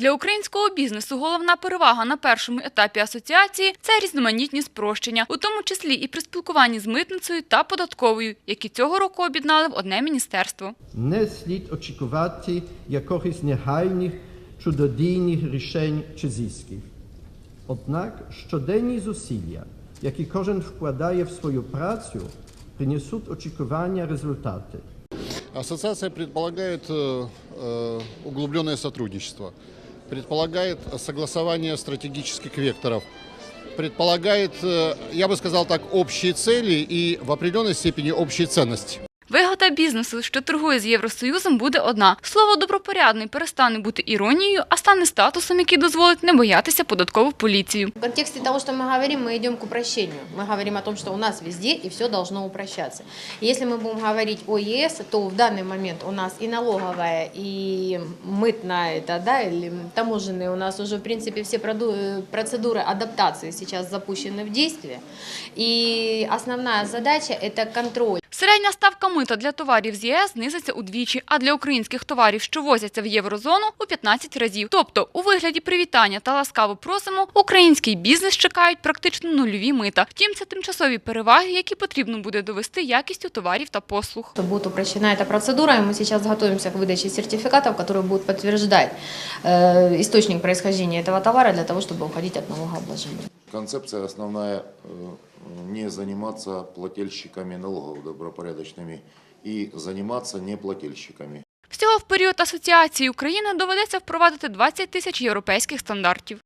Для українського бізнесу головна перевага на першому етапі асоціації це різноманітні спрощення, у тому числі і при спілкуванні з митницею та податковою, які цього року об'єднали в одне міністерство. Не слід очікувати якихось негайних чудодійних рішень чи зисків. Однак щоденні зусилля, які кожен вкладає в свою працю, принесуть очікування результати. Ассоциация предполагает э, э, углубленное сотрудничество, предполагает согласование стратегических векторов, предполагает, э, я бы сказал так, общие цели и в определенной степени общие ценности. Вигода бізнесу, що торгує з Євросоюзом, буде одна. Слово добропорядний перестане бути іронією, а стане статусом, який дозволить не боятися податкову поліцію. В контексте того, что мы говорим, мы идем к упрощению. Мы говорим о том, что у нас везде и все должно упрощаться. И если мы будем говорить о ЕС, то в данный момент у нас и налоговая, и мытная, это, да, или таможенные у нас уже, в принципе, все проду- э, процедуры адаптации сейчас запущены в действие. И основная задача – это контроль. Середня ставка мита для товарів з ЄС знизиться удвічі, а для українських товарів, що возяться в єврозону, у 15 разів. Тобто, у вигляді привітання та ласкаво просимо, український бізнес чекають практично нульові мита. Втім, це тимчасові переваги, які потрібно буде довести якістю товарів та послуг. Что будет упрощена эта процедура, и мы сейчас готовимся к выдаче сертификатов, которые будут подтверждать э, источник происхождения этого товара для того, чтобы уходить от налогообложения. Концепция основная э, не заниматься плательщиками налогов добропорядочными и заниматься неплательщиками. Всього в період асоціації України доведеться впровадити 20 тисяч європейських стандартів.